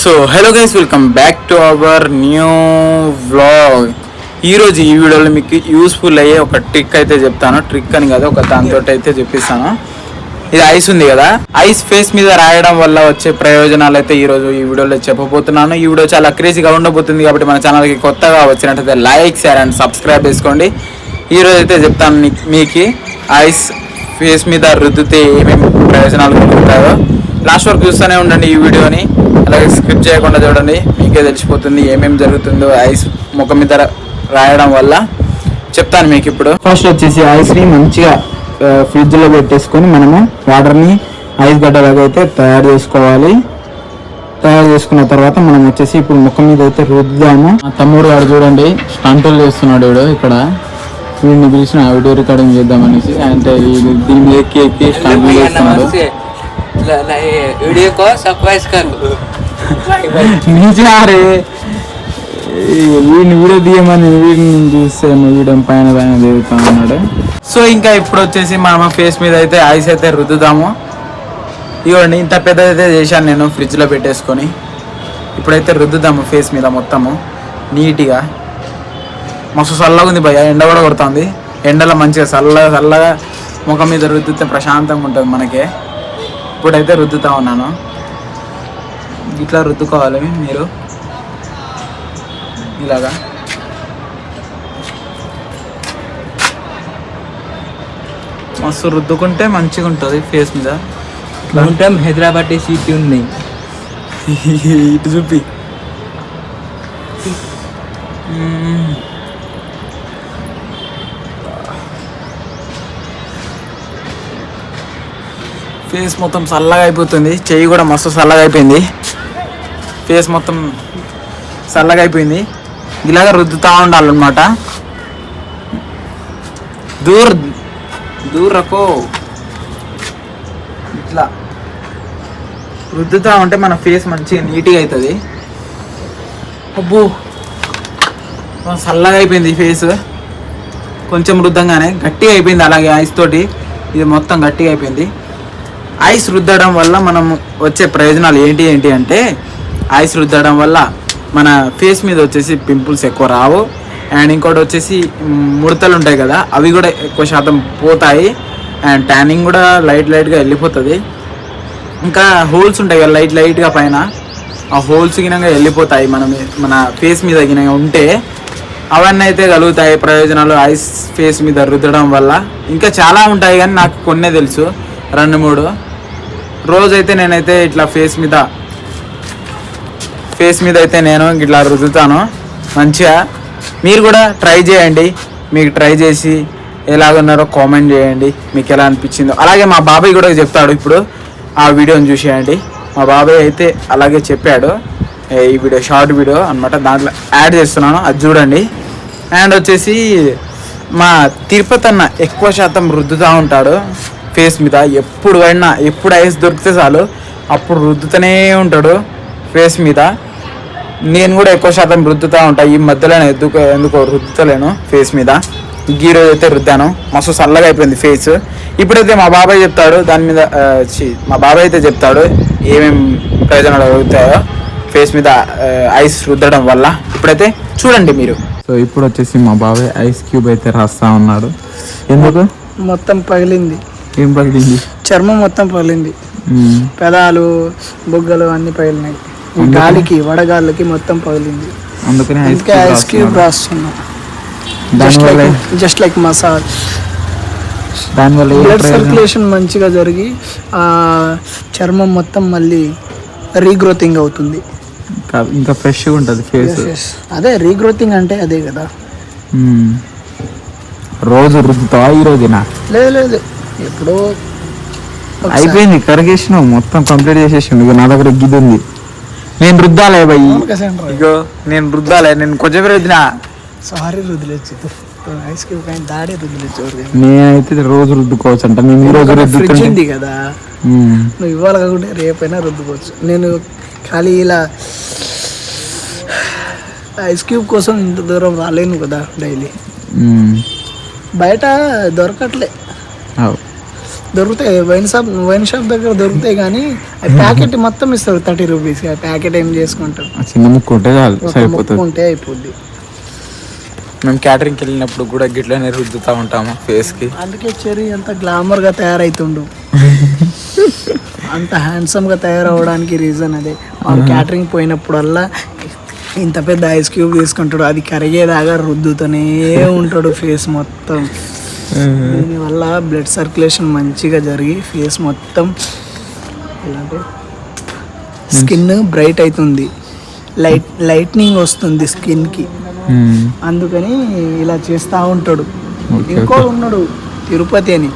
So hello guys welcome back to our new vlog ఈరోజు ఈ వీడియోలో మీకు యూస్ఫుల్ అయ్యే ఒక ట్రిక్ అయితే చెప్తాను. ట్రిక్ అని కదా ఒక దాంతో అయితే చెప్పిస్తాను. ఇది ఐస్ ఉంది కదా? ఐస్ ఫేస్ మీద రాయడం వల్ల వచ్చే ప్రయోజనాలు అయితే ఈరోజు ఈ వీడియోలో చెప్పబోతున్నాను. ఈ వీడియో చాలా క్రేజీగా ఉండబోతుంది కాబట్టి మన ఛానల్కి కొత్తగా వచ్చినట్టయితే లైక్ షేర్ అండ్ సబ్స్క్రైబ్ చేసుకోండి. ఈ రోజు అయితే చెప్తాను మీకు ఐస్ ఫేస్ మీద రుద్దితే ఏమేమి ప్రయోజనాలు కలుగుతాయో లాస్ట్ వరకు చూస్తూనే ఉండండి ఈ వీడియోని. అలాగే స్క్రిప్ట్ చేయకుండా చూడండి. మీకే తెలిసిపోతుంది ఏమేమి జరుగుతుందో ఐస్ ముఖం మీద రాయడం వల్ల. చెప్తాను మీకు ఇప్పుడు. ఫస్ట్ వచ్చేసి ఐస్ని మంచిగా ఫ్రిడ్జ్లో పెట్టేసుకొని మనము వాటర్ని ఐస్ గడ్డలాగా అయితే తయారు చేసుకోవాలి. తయారు చేసుకున్న తర్వాత మనం వచ్చేసి ఇప్పుడు ముఖం మీద అయితే రుద్దాము. తమ్ముడు వాడు చూడండి స్టంటులు చేస్తున్నాడు వీడు ఇక్కడ. వీడిని పిలిచిన వీడియో రికార్డింగ్ చేద్దాం అనేసి అంటే వీడు దీని మీద ఎక్కి ఎక్కి స్టంటులు చేస్తున్నాడు वीडियो को सरप्राइज कर लो నిజారే వీడిని వీడియో తీయమని వీడిని చూస్తే వీడియో పైన పైన తిరుగుతా ఉన్నాడు సో ఇంకా ఇప్పుడు వచ్చేసి మనం ఫేస్ మీద అయితే ఐస్ అయితే రుద్దుదాము ఇవ్వండి ఇంత పెద్దదైతే చేశాను నేను ఫ్రిడ్జ్లో పెట్టేసుకొని ఇప్పుడైతే రుద్దుదాము ఫేస్ మీద మొత్తము నీట్గా మస్తు చల్లగా ఉంది భయ ఎండ కూడా కొడుతుంది ఎండలో మంచిగా చల్లగా చల్లగా ముఖం మీద రుద్దితే ప్రశాంతంగా ఉంటుంది మనకే ఇప్పుడైతే రుద్దుతా ఉన్నాను. ఇట్లా రుద్దుకోవాలి మీరు. ఇలాగా. మస్తు రుద్దుకుంటే మంచిగా ఉంటుంది ఫేస్ మీద. మొత్తం హైదరాబాద్ సీట్ ఉంది. ఇటు చూపి. ఫేస్ మొత్తం చల్లగా అయిపోతుంది. చెయ్యి కూడా మస్తు చల్లగా అయిపోయింది. ఫేస్ మొత్తం చల్లగా అయిపోయింది. ఇలాగ రుద్దుతూ ఉండాలన్నమాట. దూర్ దూరకు ఇట్లా రుద్దుతూ ఉంటే మన ఫేస్ మంచిగా నీట్గా అవుతుంది అబ్బో చల్లగా అయిపోయింది ఫేస్. కొంచెం రుద్దంగానే గట్టిగా అయిపోయింది అలాగే ఐస్ తోటి. ఇది మొత్తం గట్టిగా అయిపోయింది. ఐస్ రుద్దడం వల్ల మనం వచ్చే ప్రయోజనాలు ఏంటి ఏంటి అంటే ఐస్ రుద్దడం వల్ల మన ఫేస్ మీద వచ్చేసి పింపుల్స్ ఎక్కువ రావు. అండ్ ఇంకోటి వచ్చేసి ముడతలు ఉంటాయి కదా అవి కూడా ఎక్కువ శాతం పోతాయి. అండ్ ట్యానింగ్ కూడా లైట్ లైట్గా వెళ్ళిపోతుంది. ఇంకా హోల్స్ ఉంటాయి కదా లైట్ లైట్గా పైన. ఆ హోల్స్ గినంగా వెళ్ళిపోతాయి మనం మన ఫేస్ మీద గినంగా ఉంటే. అవన్నీ అయితే కలుగుతాయి ప్రయోజనాలు ఐస్ ఫేస్ మీద రుద్దడం వల్ల. ఇంకా చాలా ఉంటాయి కానీ నాకు కొన్నే తెలుసు. రెండు మూడు. రోజైతే నేనైతే ఇట్లా ఫేస్ మీద ఫేస్ మీద అయితే నేను ఇట్లా రుద్దుతాను మంచిగా. మీరు కూడా ట్రై చేయండి. మీకు ట్రై చేసి ఎలాగున్నారో కామెంట్ చేయండి. మీకు ఎలా అనిపించిందో. అలాగే మా బాబాయ్ కూడా చెప్తాడు ఇప్పుడు. ఆ వీడియోని చూసేయండి. మా బాబాయ్ అయితే అలాగే చెప్పాడు. ఏ, ఈ వీడియో షార్ట్ వీడియో అన్నమాట. దాంట్లో యాడ్ చేస్తున్నాను. అది చూడండి. అండ్ వచ్చేసి మా తిరుపతి అన్న ఎక్కువ శాతం రుద్దుతూ ఉంటాడు. ఫేస్ మీద ఎప్పుడు అయినా ఎప్పుడు ఐస్ దొరికితే చాలు అప్పుడు రుద్దుతూనే ఉంటాడు ఫేస్ మీద. నేను కూడా ఎక్కువ శాతం రుద్దుతూ ఉంటా ఈ మధ్యలో ఎందుకు ఎందుకో రుద్దుతలేను ఫేస్ మీద. ఈ రోజు అయితే రుద్దాను. మస్తు చల్లగా అయిపోయింది ఫేస్. ఇప్పుడైతే మా బాబాయ్ చెప్తాడు దాని మీద మా బాబాయ్ అయితే చెప్తాడు ఏమేమి ప్రయోజనాలు కలుగుతాయో ఫేస్ మీద ఐస్ రుద్దడం వల్ల. ఇప్పుడైతే చూడండి మీరు. సో ఇప్పుడు వచ్చేసి మా బాబాయ్ ఐస్ క్యూబ్ అయితే రాస్తా ఉన్నాడు. ఎందుకు? మొత్తం పగిలింది. ఏం పగిలింది? చర్మం మొత్తం పగిలింది. పెదాలు బుగ్గలు అన్ని పగిలినాయి. గాలికి వడగాలికి మొత్తం పగిలింది. అందుకని ఐస్ క్యూబ్ రాస్తున్నా. Just like just like massage దానివల్ల బ్లడ్? సర్క్యులేషన్ మంచిగా జరిగి ఆ చర్మం మొత్తం మళ్ళీ రీగ్రోతింగ్ అవుతుంది. ఇంకా ఫ్రెష్గా ఉంటుంది ఫేస్. అదే రీగ్రోతింగ్ అంటే అదే కదా. రోజు రుద్దుతావా ఈ రోజునా? లేదు లేదు. ఎప్పుడో. అయిపోయింది కరిగేసినావు మొత్తం కంప్లీట్ చేసేసిండు ఇక నా దగ్గర గిది ఉంది నేను రుద్దాలే భయ్. ఇగో నేను రుద్దాలే నేను కొంచెం రుద్దినా సారీ రుద్దులేచ్చు ఐస్ క్యూబ్ కానీ దాడే రుద్దులేచ్చు. నేనైతే రోజు రుద్దుకోవచ్చు అంట నేను ఈ రోజు ఉంది కదా. నువ్వు ఇవాళ కాకుండా రేపైనా రుద్దుకోవచ్చు నేను ఖాళీ ఇలా ఐస్ క్యూబ్ కోసం ఇంత దూరం రాలేను కదా డైలీ. బయట దొరకట్లే. దొరుకుతాయి వైన్ షాప్ వైన్ షాప్ దగ్గర దొరుకుతాయి కానీ ఆ ప్యాకెట్ మొత్తం ఇస్తారు థర్టీ రూపీస్. ఆ ప్యాకెట్ ఏం చేసుకుంటారు? చిన్న ముక్కు ఉంటే చాలు సరిపోతుంది. ఉంటే అయిపోద్ది. మేము క్యాటరింగ్కి వెళ్ళినప్పుడు కూడా గిట్లనే రుద్దుతూ ఉంటాము ఫేస్కి. అందుకే చెర్రీ అంత గ్లామర్గా తయారైతుండు. అంత హ్యాండ్సమ్గా తయారవడానికి రీజన్ అదే. వాడు క్యాటరింగ్ పోయినప్పుడల్లా ఇంత పెద్ద ఐస్ క్యూబ్ తీసుకుంటాడు అది కరిగేదాకా రుద్దుతూనే ఉంటాడు ఫేస్ మొత్తం. దీనివల్ల బ్లడ్ సర్క్యులేషన్ మంచిగా జరిగి ఫేస్ మొత్తం ఎలాంటి స్కిన్ బ్రైట్ అవుతుంది లైట్ లైట్నింగ్ వస్తుంది స్కిన్కి అందుకని ఇలా చేస్తా ఉంటాడు. ఇంకో ఉన్నాడు తిరుపతి అని.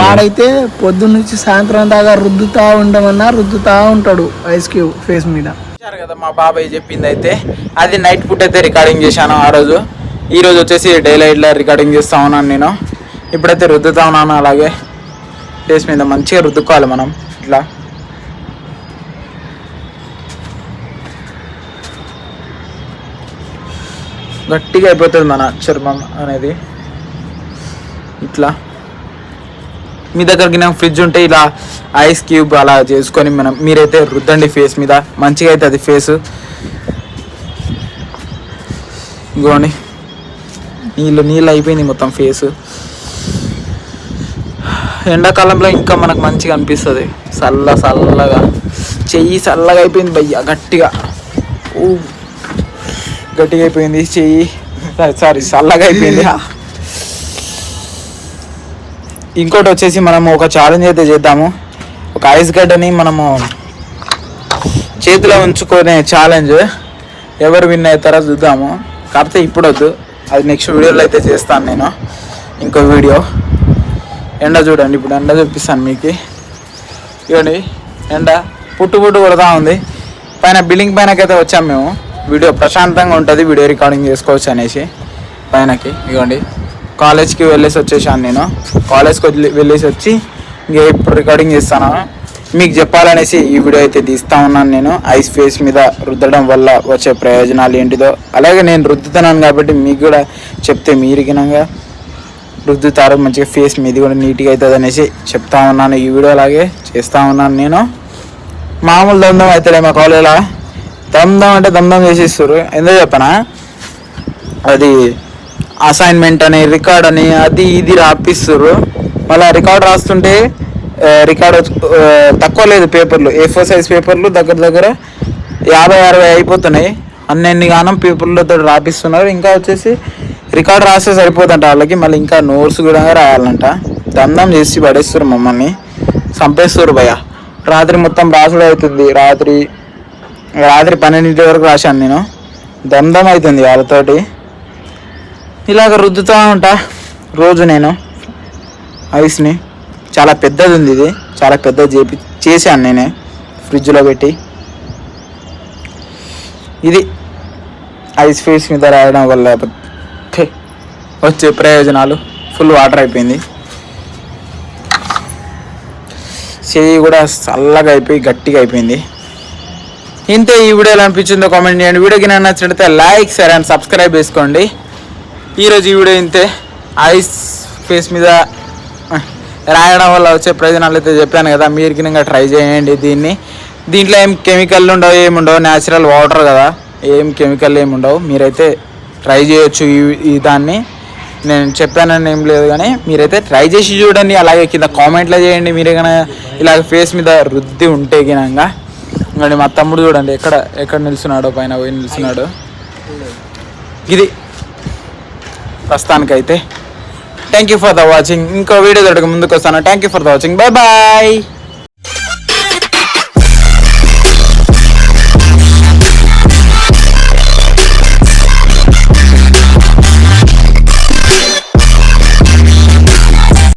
వాడైతే పొద్దున్న నుంచి సాయంత్రం దాకా రుద్దుతా ఉండమన్నా రుద్దుతా ఉంటాడు ఐస్ క్యూబ్ ఫేస్ మీద. కదా మా బాబాయ్ చెప్పింది అయితే అది నైట్ పూట అయితే రికార్డింగ్ చేశాను ఆ రోజు. ఈరోజు వచ్చేసి డే లైట్లో రికార్డింగ్ చేస్తా ఉన్నాను నేను. ఇప్పుడైతే రుద్దుతా ఉన్నాను అలాగే ఫేస్ మీద మంచిగా రుద్దుకోవాలి మనం ఇట్లా. గట్టిగా అయిపోతుంది మన చర్మం అనేది. ఇట్లా. మీ దగ్గరికి నాకు ఫ్రిడ్జ్ ఉంటే ఇలా ఐస్ క్యూబ్ అలా చేసుకొని మనం మీరైతే రుద్దండి ఫేస్ మీద మంచిగా అవుతుంది ఫేస్ ఇగోండి. నీళ్ళు నీళ్ళు అయిపోయింది మొత్తం ఫేస్ ఎండాకాలంలో ఇంకా మనకు మంచిగా అనిపిస్తుంది. చల్ల చల్లగా. చెయ్యి చల్లగా అయిపోయింది భయ్య గట్టిగా. ఊ. గట్టిగా అయిపోయింది చెయ్యి. సారీ చల్లగా అయిపోయింది. ఇంకోటి వచ్చేసి మనము ఒక ఛాలెంజ్ అయితే చేద్దాము. ఒక ఐస్ గడ్డని మనము చేతిలో ఉంచుకునే ఛాలెంజ్ ఎవరు విన్ అవుతారో చూద్దాము. కాకపోతే ఇప్పుడు వద్దు. అది నెక్స్ట్ వీడియోలో అయితే చేస్తాను నేను. ఇంకో వీడియో. ఎండ చూడండి ఇప్పుడు ఎండ చూపిస్తాను మీకు. ఇవ్వండి ఎండ పుట్టు పుట్టు కొడతా ఉంది. పైన బిల్డింగ్ పైనకైతే వచ్చాం మేము. వీడియో ప్రశాంతంగా ఉంటుంది వీడియో రికార్డింగ్ చేసుకోవచ్చు అనేసి. పైనకి ఇవ్వండి కాలేజ్కి వెళ్ళేసి వచ్చేసాను నేను. కాలేజ్కి వెళ్ళేసి వచ్చి ఇంకే ఇప్పుడు రికార్డింగ్ చేస్తాను? మీకు చెప్పాలనేసి ఈ వీడియో అయితే తీస్తా ఉన్నాను నేను. ఐస్ ఫేస్ మీద రుద్దడం వల్ల వచ్చే ప్రయోజనాలు ఏంటిదో. అలాగే నేను రుద్దుతున్నాను కాబట్టి మీకు కూడా చెప్తే మీరు గినంగా రుద్దుతారు. మంచిగా ఫేస్ మీది కూడా నీట్గా అవుతుంది అనేసి చెప్తా ఉన్నాను. ఈ వీడియో అలాగే చేస్తూ ఉన్నాను నేను. మామూలు దందం అవుతాడే మా కాలేజీలో. దమ్దం అంటే దమ్దం చేసేస్తారు. ఎందుకు చెప్పనా? అది అసైన్మెంట్ అని రికార్డ్ అని అది ఇది రాపిస్తారు. మళ్ళీ రికార్డ్ రాస్తుంటే రికార్డ్ తక్కువ లేదు పేపర్లు. ఏ ఫోర్ సైజ్ పేపర్లు దగ్గర దగ్గర యాభై అరవై అయిపోతున్నాయి. అన్నెన్ని గానం పేపర్లతో రాపిస్తున్నారు. ఇంకా వచ్చేసి రికార్డ్ రాస్తే సరిపోతుంట వాళ్ళకి. మళ్ళీ ఇంకా నోట్స్ కూడా రాయాలంట. దందం చేసి పడేస్తారు మమ్మల్ని. చంపేస్తారు భయ రాత్రి మొత్తం రాసుడు అవుతుంది. రాత్రి రాత్రి పన్నెండింటి వరకు రాశాను నేను. దందం అవుతుంది వాళ్ళతోటి. ఇలాగ రుద్దుతూ ఉంటా రోజు నేను. ఐస్ని. చాలా పెద్దది ఉంది ఇది. చాలా పెద్దది చేపి చేశాను నేనే. ఫ్రిడ్జ్లో పెట్టి. ఇది ఐస్ ఫేస్ మీద రాయడం వల్ల వచ్చే ప్రయోజనాలు. ఫుల్ వాటర్ అయిపోయింది. చేయి కూడా చల్లగా అయిపోయి గట్టిగా అయిపోయింది. ఇంతే ఈ వీడియో ఎలా అనిపించిందో కామెంట్ చేయండి. వీడియోకి నేను నచ్చినట్లయితే లైక్ షేర్ అండ్ సబ్స్క్రైబ్ చేసుకోండి. ఈరోజు ఈ వీడియో ఇంతే. ఐస్ ఫేస్ మీద రాయడం వల్ల వచ్చే ప్రయోజనాలు అయితే చెప్పాను కదా మీరు కింద ట్రై చేయండి దీన్ని. దీంట్లో ఏం కెమికల్ ఉండవు ఏముండవు న్యాచురల్ వాటర్ కదా. ఏం కెమికల్ ఏమి ఉండవు మీరైతే ట్రై చేయొచ్చు ఈ దాన్ని. నేను చెప్పానని ఏం లేదు కానీ మీరైతే ట్రై చేసి చూడండి అలాగే కింద కామెంట్లో చేయండి మీరే కన్నా ఇలాగ ఫేస్ మీద రుద్ది ఉంటే గినంగా. ఇంకోటి మా తమ్ముడు చూడండి ఎక్కడ ఎక్కడ నిల్చున్నాడో పైన పోయి నిల్చున్నాడు. ఇది ప్రస్తుతానికైతే. Thank you for the watching ఇంకో వీడియో దొరక ముందుకు వస్తాను thank you for the watching bye bye